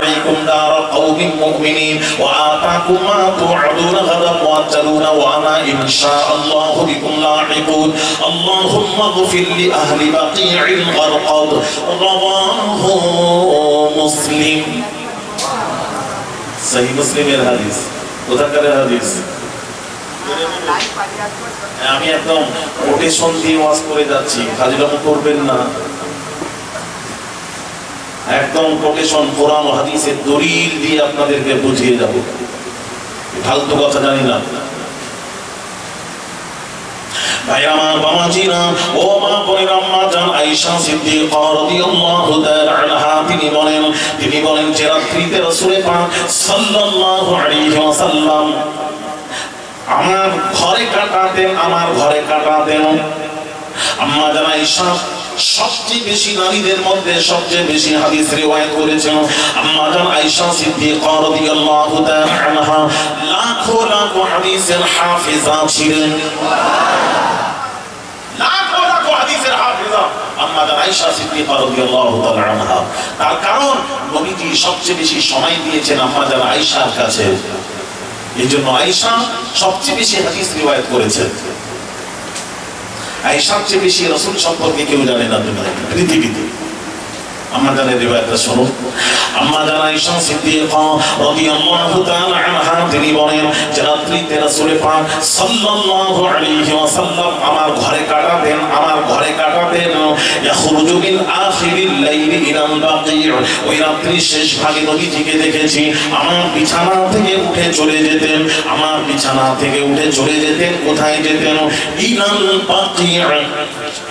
عليكم دار قوم مؤمنين وآتاكم ما توعدون غدا مؤجلون وأنا إن شاء الله بكم لاحقون اللهم اغفر لأهل بقيع الغرقد رواه مسلم صحيح مسلم الحديث কোথাকার হাদিস আমি একদম কোটেশন দিয়ে ওয়াজ করে যাচ্ছি ফাজিলামো করবেন না একদম কোটেশন কোরআন হাদিসের দলিল দিয়ে আপনাদেরকে বুঝিয়ে যাব ফালতু কথা জানি না। আমার ও মা তিনি বলেন তিনি বলেন আমার ঘরে কাটাতেন আমার ঘরে কাটাতেন আম্মা জান আয়েশা সবচেয়ে বেশি নারীদের মধ্যে সবচেয়ে বেশি হাদিস রিওয়ায়াত করেছেন আম্মা জান আয়েশা সিদ্দিকা রাদিয়াল্লাহু তাআলা আনহা। হাদিসের হাফেজা ছিলেন। হাদিসের হাফেজা আম্মা জান আয়েশা সিদ্দিকা রাদিয়াল্লাহু তাআলা আনহা। তার কারণ, নবীজি সবচেয়ে বেশি সময় দিয়েছেন আম্মা জান আয়েশার কাছে। এই জন্য আয়েশা সবচেয়ে বেশি হাদিস রিওয়ায়াত করেছেন। আয়েশার সবচেয়ে বেশি রসুল সম্পর্কে কেউ জানে না তুমি পৃথিবীতে। আম্মা জানের রিওয়ায়াতটা শুনুন আম্মা জান আয়েশা সিদ্দিকা রাদিয়াল্লাহু তাআলা আনহা, তিনি বলেন রাত্রিতে রাসূল পাক সাল্লাল্লাহু আলাইহি ওয়াসাল্লাম আমার ঘরে কাটাতেন আমার ঘরে ইয়াখরুজু মিন আখিরিল লাইলি ইলাল বাকি' ওই রাত্রি শেষ ভাগে নবীজিকে দেখেছি, আমার বিছানা থেকে উঠে চলে যেতেন, আমার বিছানা থেকে উঠে চলে যেতেন, কোথায় যেতেন? ইলাল বাকি'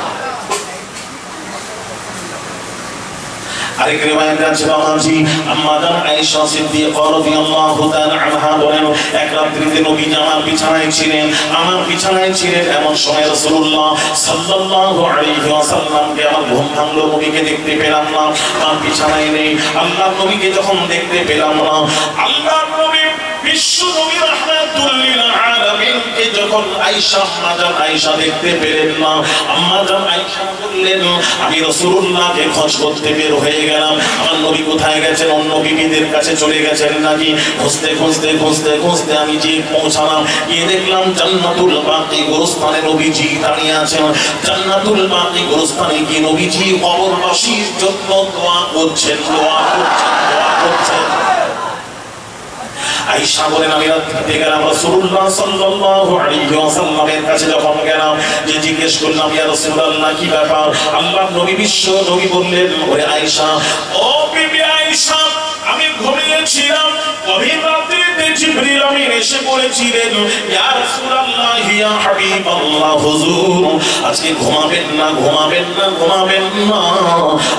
আরেক রিওয়ায়াতে আছে বাবাজি আম্মা জান আয়েশা সিদ্দিকা রাদিয়াল্লাহু তাআলা আনহা বলেন, এক রাত্রিতে নবী আমার বিছানায় ছিলেন। আমার বিছানায় ছিলেন এমন সময় রাসূলুল্লাহ সাল্লাল্লাহু আলাইহি ওয়াসাল্লামকে আমার ঘুম ভাঙলো, নবীকে দেখতে পেলাম না। আমার বিছানায় নেই। আল্লাহর নবীকে যখন দেখতে পেলাম না, আল্লাহর নবী বিশ্ব নবী আলামিনকে কোথায় গেছেন? অন্য বিবিদের কাছে চলে গেছেন নাকি? খুঁজতে খুঁজতে খুঁজতে খুঁজতে আমি যে পৌঁছালাম, গিয়ে দেখলাম জান্নাতুল বাকি গোরস্থানে নবীজি দাঁড়িয়ে আছেন। জান্নাতুল বাকি গোরস্থানে গিয়ে নবীজি কবরবাসীর জন্য দোয়া করছেন দোয়া করছেন দোয়া করছেন। আয়েশা বলেন, আমি রাত্রিতে গেলাম রাসূলুল্লাহ সাল্লাল্লাহু আলাইহি ওয়াসাল্লামের কাছে যখন গেলাম, যে জিজ্ঞেস করলাম, ইয়া রাসূলুল্লাহ, কি ব্যাপার? আল্লাহ নবী বিশ্ব নবী বললেন, ওরে আয়েশা, ও বিবি আয়েশা, আমি ঘুমিয়েছিলাম, গভীর রাত্রিতে জিবরিল আমিন এসে বলেছিলেন, ইয়া আজকে ঘুমাবেন না ঘুমাবেন না ঘুমাবেন না।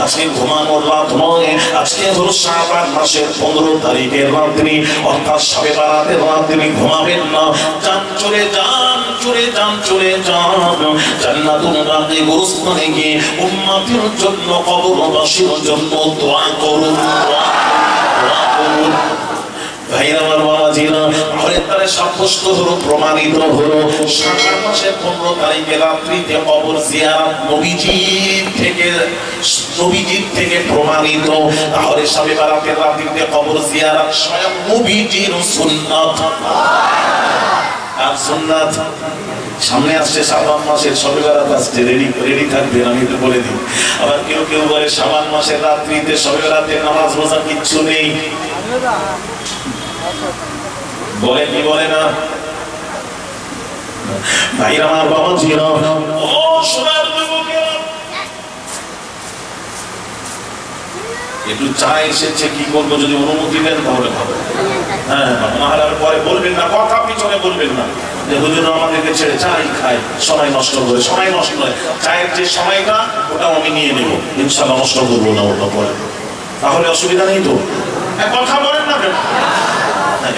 আজকে ঘুমানোর রাত নয়। আজকে হলো শাবান মাসের 15 তারিখের রাত্রি অর্থাৎ সবে বারাতের রাত্রি ঘুমাবেন না। যান, চলে যান চলে যান চলে যান। জান্নাতুল বাকি গুরুস্থানে গিয়ে উম্মতের জন্য, কবরবাসীর জন্য দোয়া করুন দোয়া করুন। ভাইরা আমার বাবাজিরা নবীজি থেকে, নবীজির থেকে তাহলে স্বয়ং নবীজির আর সুন্নাত? সামনে আসছে শ্রাবণ মাসের সবে বেড়াত আসছে রেডি রেডি থাকবেন আমি তো বলে দিই। আবার কেউ কেউ বলে শ্রাবণ মাসের রাত্রিতে সবে বেড়াতে নামাজ রোজা কিচ্ছু নেই। বলে কি বলে না? ভাই আমার বাবা ছিল। একটু চা এসেছে কি করব যদি অনুমতি দেন তাহলে হ্যাঁ পরে বলবেন না কথা পিছনে বলবেন না। যে হুজুর আমাদেরকে ছেড়ে চাই খাই সময় নষ্ট করে সময় নষ্ট নয় চায়ের যে সময়টা ওটাও আমি নিয়ে নেব। ইনশাল্লাহ নষ্ট করব না ওটা পরে। তাহলে অসুবিধা নেই তো? হ্যাঁ, কথা বলেন না?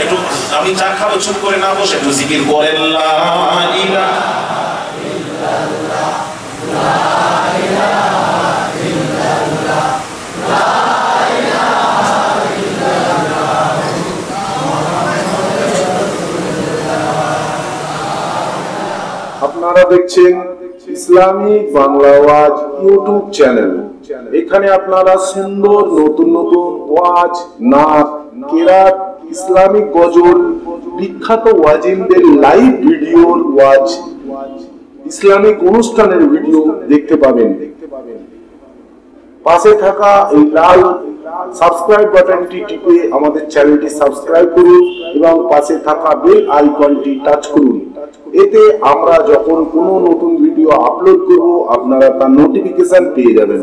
একটু আমি চা খাব, চুপ করে না বসে একটু জিকির করেন আপনারা দেখছেন ইসলামিক বাংলা ওয়াজ ইউটিউব চ্যানেল। এখানে আপনারা সুন্দর নতুন নতুন ওয়াজ, নাচ, কেরাত ইসলামিক গজল, বিখ্যাত ওয়াজিনদের লাইভ ভিডিওর ওয়াজ ইসলামিক অনুষ্ঠানের ভিডিও দেখতে পাবেন। পাশে থাকা এই লাল সাবস্ক্রাইব বাটনটি টিপে আমাদের চ্যানেলটি সাবস্ক্রাইব করুন এবং পাশে থাকা বেল আইকনটি টাচ করুন। এতে আমরা যখন কোনো নতুন ভিডিও আপলোড করব, আপনারা তার নোটিফিকেশন পেয়ে যাবেন।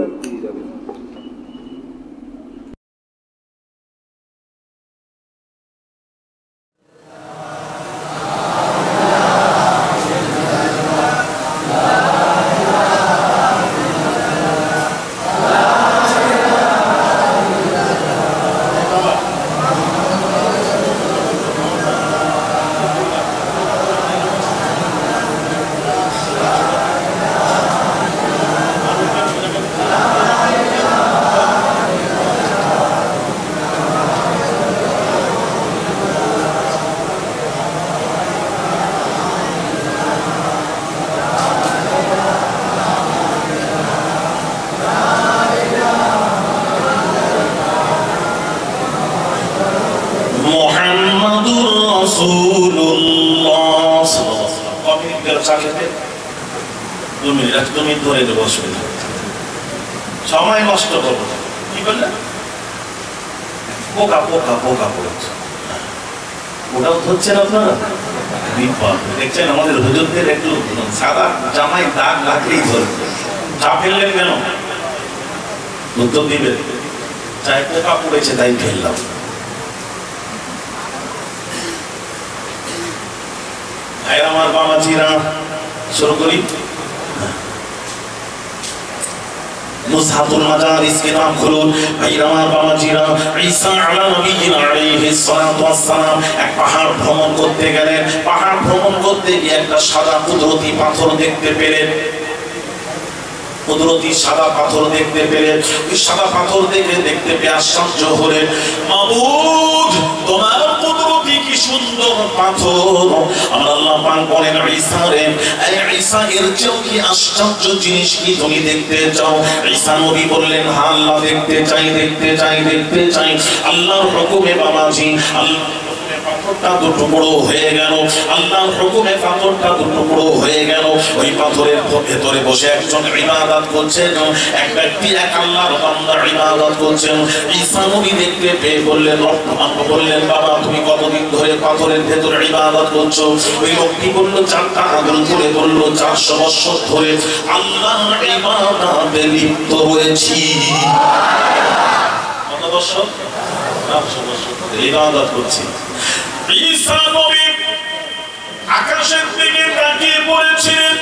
ধরছেন আপনারা? দেখছেন আমাদের হুজুরদের একটু সাদা জামাই দাগ লাগলেই ধরে। চা ফেললেন কেন? উত্তর দিবেন। চায় পোকা পড়েছে, তাই ফেললাম। আমার বাবা জিরা শুরু করি। মুসহাবুল মাজারিস কে নাম খুলুন। ভাইয়ের আমার বাবাজিরা ঈসা আলা নবীনা আলাইহিস সালাতু ওয়াস সালাম এক পাহাড় ভ্রমণ করতে গেলেন। পাহাড় ভ্রমণ করতে গিয়ে একটা সাদা কুদরতি পাথর দেখতে পেলেন। কুদরতি সাদা পাথর দেখতে পেলেন। ওই সাদা পাথর দেখে দেখতে পেয়ে আশ্চর্য হলেন। মাবুদ, তোমার সুন্দর পাথর। আমার আল্লাহ পাক বলেন, ঈসা রে, এই ঈসা এর চেয়েও কি আশ্চর্য জিনিস কি তুমি দেখতে চাও? ঈসা নবী বললেন হ্যাঁ আল্লাহ দেখতে চাই দেখতে চাই দেখতে চাই। আল্লাহর হুকুমে বাবাজি, আল্লাহ পাথরটা দু টুকরো হয়ে গেল। আল্লাহর হুকুমে পাথরটা দু টুকরো হয়ে গেল। ওই পাথরের ভেতরে বসে একজন ইবাদত করছেন এক ব্যক্তি এক আল্লাহর বান্দা ইবাদত করছেন। ঈসা নবী দেখতে পেয়ে বললেন রহমান বললেন, বাবা, তুমি কতদিন ধরে পাথরের ভেতরে ইবাদত করছ? ওই লোকটি বলল, চারটা আঙুল ধরে বলল, চারশো বছর ধরে আল্লাহর ইবাদতে লিপ্ত হয়েছি। কত বছর চারশো বছর ইবাদত করছি। ঈসা নবী আকাশের দিকে তাকিয়ে বলেছিলেন,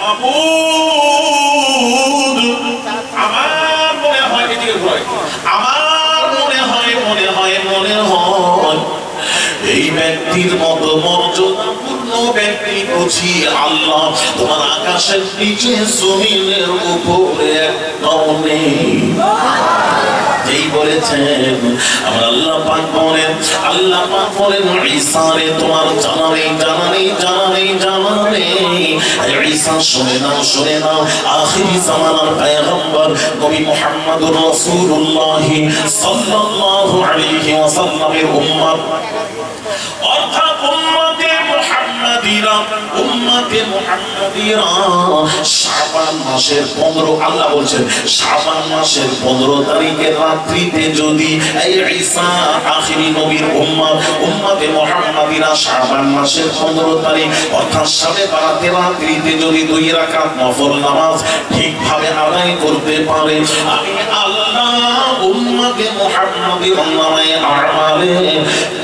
মাবুদ, আমার মনে হয় এদিকে ঘুরাই আমার মনে হয় মনে হয় মনে হয়, এই ব্যক্তির মতো মর্যাদাপূর্ণ ব্যক্তি বুঝি আল্লাহ তোমার আকাশের নিচে জমিনের উপরে নেই যেই বলেছেন, আমার আল্লাহ পাক বলেন, আল্লাহ পাক বলেন, ঈসা রে, তোমার জানা নেই জানা নেই জানা নেই জানা নেই। ঈসা, শুনে নাও শুনে নাও, আখিরি জামানার পয়গম্বর নবী মুহাম্মদুর রাসূলুল্লাহ সাল্লাল্লাহু আলাইহি ওয়াসাল্লামের উম্মত। অর্থাৎ উম্মতে মুহাম্মাদিরা উম্মতে মুহাম্মাদিরা শাবান মাসের 15 আল্লাহ বলছেন, শাবান মাসের 15 তারিখের রাত্রিতে যদি এই ঈসা আখিরি নবীর উম্মত উম্মতে মুহাম্মাদিরা শাবান মাসের 15 তারিখ, অর্থাৎ সাবে বারাতে রাত্রিতে যদি দুই রাকাত নফল নামাজ ঠিকভাবে আদায় করতে পারে, আমি আল্লাহ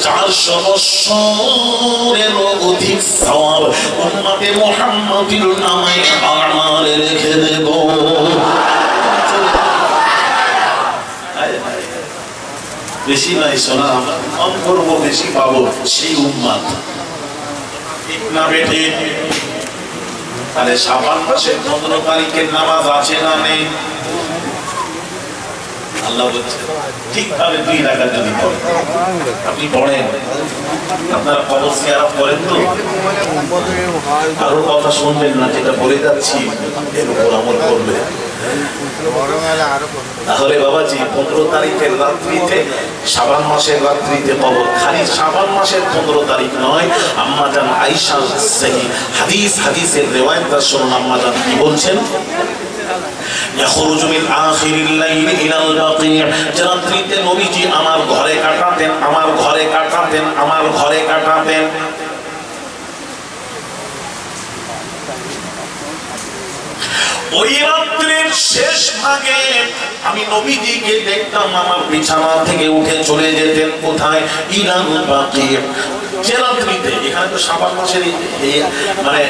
400 বছরের অধিক সওয়াব উম্মতে মুহাম্মাদির নামে আমালে রেখে দেব। বেশি নাই শোনা কম করব, বেশি পাবো, সেই উম্মাদ। ঠিক না বেঠে তাহলে সাবান মাসের পনেরো তারিখের নামাজ আছে না নেই? আল্লাহ বলছে ঠিকভাবে দুই রাখা যদি পড়েন আপনি পড়েন আপনারা খবর সিয়ারত করেন তো। কারোর কথা শুনবেন না, যেটা বলে যাচ্ছি, এর উপর আমল করবে তাহলে বাবাজি, পনেরো তারিখের রাত্রিতে, সাবান মাসের রাত্রিতে কবর। খালি সাবান মাসের পনেরো তারিখ নয় আম্মা জান আইসা হাদিস, হাদিসের রেওয়ায়তটা শুনুন আম্মা জান কি বলছেন? يخرج من آخر الليل إلى البقيع রাত্রিতে নবীজি আমার ঘরে কাটাতেন আমার ঘরে কাটাতেন আমার ঘরে কাটাতেন ওই রাত্রির শেষ ভাগে আমি নবীজিকে দেখতাম আমার বিছানা থেকে উঠে চলে যেতেন কোথায়? ইরান বাকি। এখানে তো সাবান মাসের মানে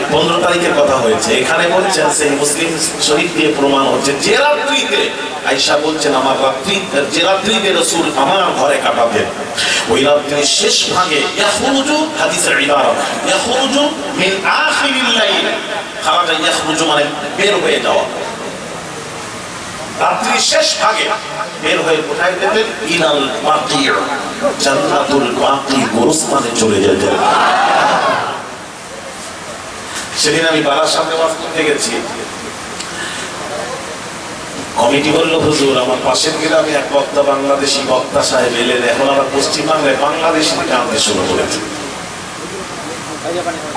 কথা হয়েছে। এখানে বলছেন, সেই মুসলিম শরীফ প্রমাণ হচ্ছে যে রাত্রিতে বলছেন, আমার রাত্রি যে রসুল আমার ঘরে কাটাতেন। ওই শেষ ভাগে, ইয়াখরুজু হাদিসের ইবারা ইয়াখরুজু আখিরিল লাইল। মানে বের হয়ে যাওয়া। শেষ ভাগে বের হয়ে কোথায় যেতেন ইনাল জান্নাতুল চলে যেতেন। সেদিন আমি বালার সামনে ওয়াজ করতে গেছি। কমিটি বলল, হুজুর, আমার পাশের গ্রামে এক বক্তা বাংলাদেশি বক্তা সাহেব এলেন। এখন আবার পশ্চিমবাংলায় বাংলাদেশি আনতে শুরু করেছে।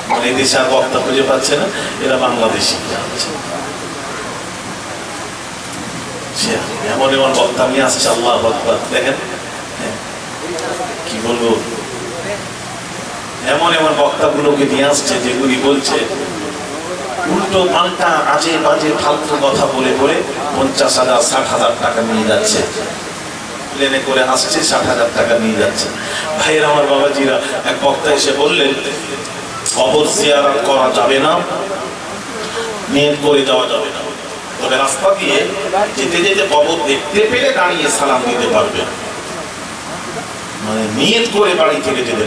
মানে এই দেশে আর বক্তা খুঁজে পাচ্ছে না এরা বাংলাদেশি। এমন এমন বক্তা নিয়ে আসছে আল্লাহ বক্তা দেখেন হ্যাঁ, কি বলব? এমন এমন বক্তাগুলোকে নিয়ে আসছে যেগুলি বলছে উল্টো পাল্টা আজে বাজে ফালতু কথা বলে বলে পঞ্চাশ হাজার ষাট হাজার টাকা নিয়ে যাচ্ছে। প্লেনে করে আসছে ষাট হাজার টাকা নিয়ে যাচ্ছে। ভাইয়ের আমার বাবাজিরা এক বক্তা এসে বললেন কবর জিয়ারত করা যাবে না নিয়ত করে যাবে না। তবে রাস্তা দিয়ে যেতে যেতে কবর দেখতে পেলে দাঁড়িয়ে সালাম দিতে মানে নিয়ত করে বাড়ি থেকে যেতে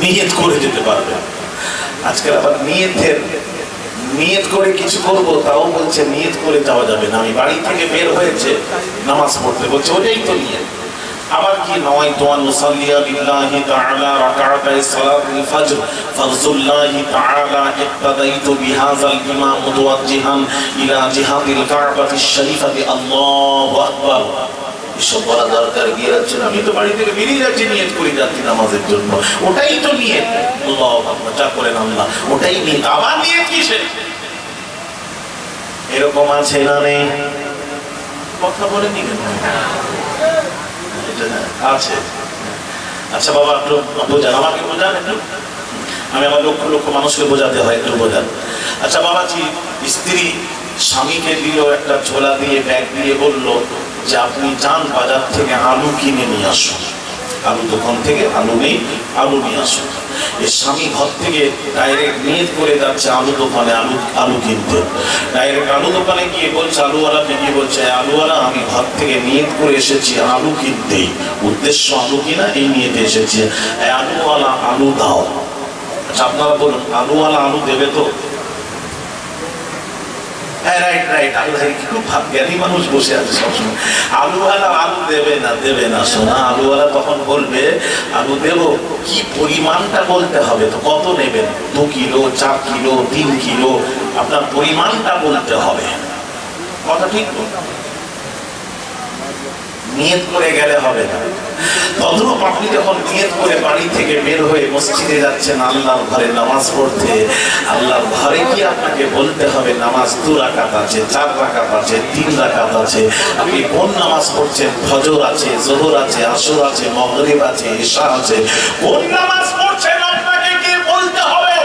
নিয়ত করে যেতে আজকাল আবার নিয়তের, নিয়ত করে কিছু করব, তাও বলছে নিয়ত করে যাওয়া যাবে না। আমি বাড়ি থেকে বের হয়েছে, নামাজ পড়তে বলছে, ওটাই তো নিয়ত। আবার কি নয়? তোয়ান মুসাল্লিয়া লিল্লাহি তাআলা রাকাতাই সালাতুল ফজর। ফজলুল্লাহি তাআলা ইক্তাদাইতু বিহাযাল ইমাম মুতাওয়াজ্জিহান ইলা জিহাদিল কাবাতিশ শরীফাতি। আল্লাহু আকবার। এসব বলা দরকার কি? আমি তো বাড়ি থেকে বেরিয়ে যাচ্ছি, নিয়ত করে যাচ্ছি নামাজের জন্য। ওটাই তো নিয়ত। আল্লাহু যা করেন আল্লাহ। ওটাই নিয়ত। আবার নিয়ত কিসে এরকম আছে না নেই? কথা বলেনি কেন? আছে। আচ্ছা বাবা, একটু বোঝান, আমাকে বোঝান একটু। আমি আমার লক্ষ লক্ষ মানুষকে বোঝাতে হয়, একটু বোঝান। আচ্ছা বাবাজি, স্ত্রী স্বামীকে দিয়েও একটা ঝোলা দিয়ে, ব্যাগ দিয়ে বলল যে আপনি যান বাজার থেকে আলু কিনে নিয়ে আসুন। আলু দোকান থেকে আলু নেই, আলু নিয়ে আসুন। এর স্বামী ঘর থেকে ডাইরেক্ট নিয়ে করে যাচ্ছে আলু দোকানে, আলু আলু কিনতে। ডাইরেক্ট আলু দোকানে গিয়ে বলছে আলুওয়ালাকে গিয়ে বলছে আলুওয়ালা, আমি ঘর থেকে নিয়ে করে এসেছি আলু কিনতেই। উদ্দেশ্য আলু কিনা, এই নিয়েতে এসেছে। আলুওয়ালা আলু দাও। আচ্ছা আপনারা বলুন, আলুওয়ালা আলু দেবে তো? হ্যাঁ রাইট রাইট আলু ভাই খুব ভাব মানুষ বসে আছে সবসময়। আলুওয়ালা আলু দেবে না দেবে না শোনা আলুওয়ালা তখন বলবে, আলু দেব, কি পরিমাণটা বলতে হবে তো, কত নেবেন? দু কিলো, চার কিলো, তিন কিলো, আপনার পরিমাণটা বলতে হবে। কথা ঠিক নিয়ত করে গেলে হবে না। তদ্রূপ আপনি যখন নিয়ত করে বাড়ি থেকে বের হয়ে মসজিদে যাচ্ছেন, আল্লাহর ঘরে নামাজ পড়তে, আল্লাহর ঘরে কি আপনাকে বলতে হবে, নামাজ দু রাকাত আছে, চার রাকাত আছে, তিন রাকাত আছে। আপনি কোন নামাজ পড়ছেন? ফজর আছে, জোহর আছে, আসর আছে, মগরিব আছে, ঈশা আছে। কোন নামাজ পড়ছেন আপনাকে কি বলতে হবে?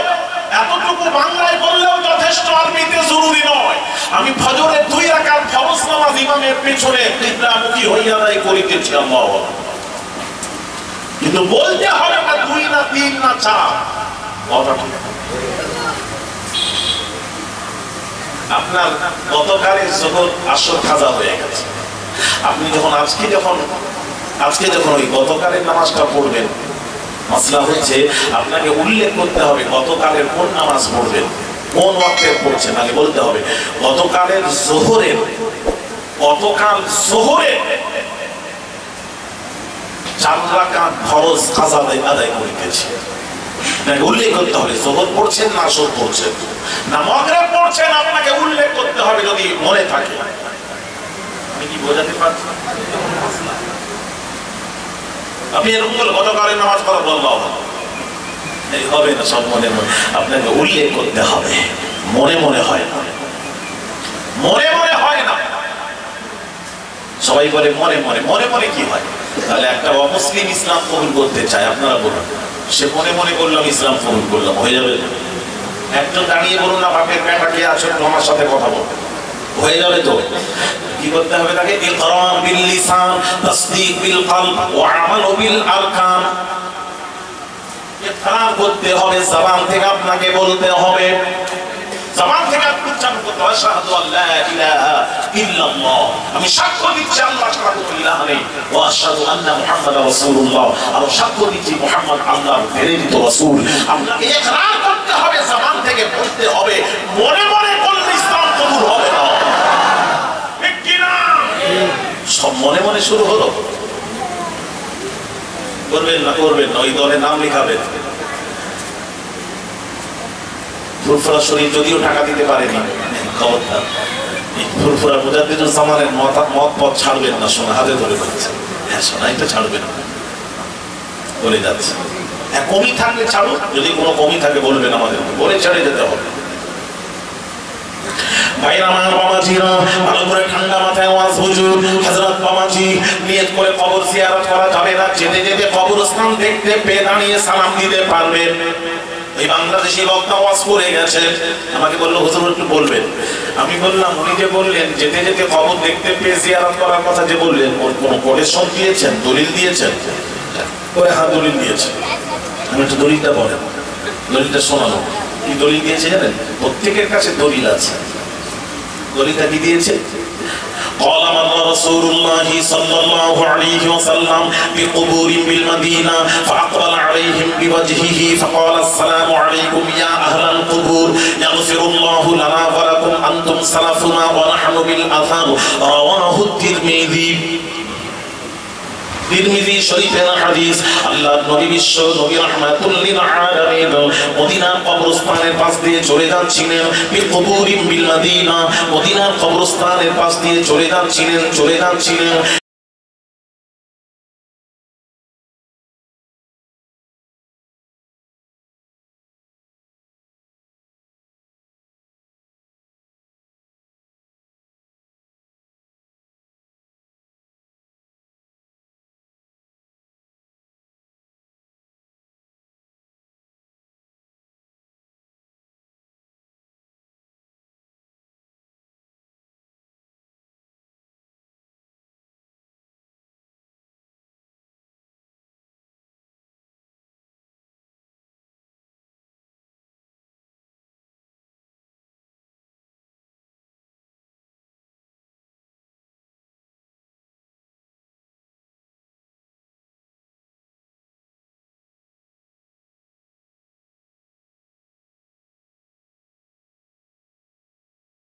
এতটুকু বাংলায় বললেও যথেষ্ট আরবিতে জরুরি নয়। আমি ফজরের দুই রাকাত ফরজ নামাজ ইমামের পেছনে কিবলামুখী হইয়া আদায় করিতেছি আল্লাহ কিন্তু বলতে হবে না দুই না তিন না চার। কথা ঠিক। আপনার গতকালের জগৎ আসর খাজা হয়ে গেছে। আপনি যখন আজকে যখন আজকে যখন ওই গতকালের নামাজটা পড়বেন, মাসলা হচ্ছে আপনাকে উল্লেখ করতে হবে গতকালের কোন নামাজ পড়বেন। কোন ওয়াক্তের পড়ছেন আগে বলতে হবে, গতকালের জোহরের, গতকাল জোহরের চার রাকাত ফরজ কাজা আদায় আদায় করিতেছি উল্লেখ করতে হবে, জোহর পড়ছেন না আসর পড়ছেন? না মগরিব পড়ছেন, আপনাকে উল্লেখ করতে হবে যদি মনে থাকে। আমি কি বোঝাতে পারছি আপনি এরকম করে গতকালের নামাজ পড়া বলবা হবে না, সব মনে মনে। আপনাকে উল্লেখ করতে হবে। মনে মনে হয় না। মনে মনে হয় না। সবাই বলে, মনে মনে। মনে মনে কি হয়? তাহলে একটা অমুসলিম ইসলাম কবুল করতে চায়, আপনারা বলুন। সে মনে মনে করলাম ইসলাম কবুল করলাম। হয়ে যাবে। একজন দাঁড়িয়ে বলুন না, বাপের কে আসুন আমার সাথে কথা বলুন হয়ে যাবে তো। কি করতে হবে তাকে? ইকরাম বিল লিসান, তাসদীক বিল কলব, ওয়া আমাল বিল আরকান। ইকরাম করতে হবে জবান থেকে আপনাকে বলতে হবে। জবান থেকে আপনি উচ্চারণ করতে হবে, আশহাদু আল্লা ইলাহা ইল্লাল্লাহ। আমি সাক্ষ্য দিচ্ছি আল্লাহ ছাড়া কোনো ইলাহ নেই ওয়া আশহাদু আন্না মুহাম্মাদার রাসূলুল্লাহ। আর সাক্ষ্য দিচ্ছি, মুহাম্মদ আল্লাহর প্রেরিত রাসূল। আপনাকে ইকরার করতে হবে জবান থেকে বলতে হবে, মনে মনে করলে ইসলাম কবুল হবে না। ঠিক কি না সব মনে মনে শুরু হলো। করবেন না করবেন না, ওই দলে নাম লিখাবেন। ফুরফুরা শরীর যদিও টাকা দিতে পারেনি খবরদার। ফুরফুরা জামানের মত মত পথ ছাড়বেন না শোনা হাতে ধরে বলছে হ্যাঁ শোনা এটা ছাড়বেন না। বলে যাচ্ছে। হ্যাঁ কমি থাকলে ছাড়ুন যদি কোনো কমি থাকে বলবেন আমাদের বলে ছেড়ে যেতে হবে। ভাইরা আমার বাবাজিরা ভালো করে ঠান্ডা মাথায় ওয়াজ হুজুর। হযরত বাবাজি নিয়ত করে কবর জিয়ারত করা যাবে না। যেতে যেতে কবরস্থান দেখতে পেয়ে দাঁড়িয়ে সালাম দিতে পারবেন এই বাংলাদেশি বক্তা ওয়াজ করে গেছে। আমাকে বলল, হুজুর, একটু বলবেন। আমি বললাম, উনি যে বললেন, যেতে যেতে কবর দেখতে পেয়ে জিয়ারত করার কথা যে বললেন, ওর কোনো কোটেশন দিয়েছেন, দলিল দিয়েছেন? ওরে হ্যাঁ দলিল দিয়েছেন আমি একটু দলিলটা বলেন। দলিলটা শোনানো কি দলিল দিয়েছে জানেন? প্রত্যেকের কাছে দলিল আছে। দলিলটা কি দিয়েছে قال مر رسول الله صلى الله عليه وسلم بقبور بالمدينة فأقبل عليهم بوجهه فقال السلام عليكم يا أهل القبور يغفر الله لنا ولكم أنتم سلفنا ونحن بالأثر رواه الترمذي তিরমিজি শরীফের হাদিস, আল্লাহ নবী বিশ্ব নবী রাহমাতুল লিল আলামিন মদিনার কবরস্থানের পাশ দিয়ে চলে যাচ্ছিলেন বিকবুরিম বিল মদিনা, মদিনার কবরস্থানের পাশ দিয়ে চলে যাচ্ছিলেন চলে যাচ্ছিলেন।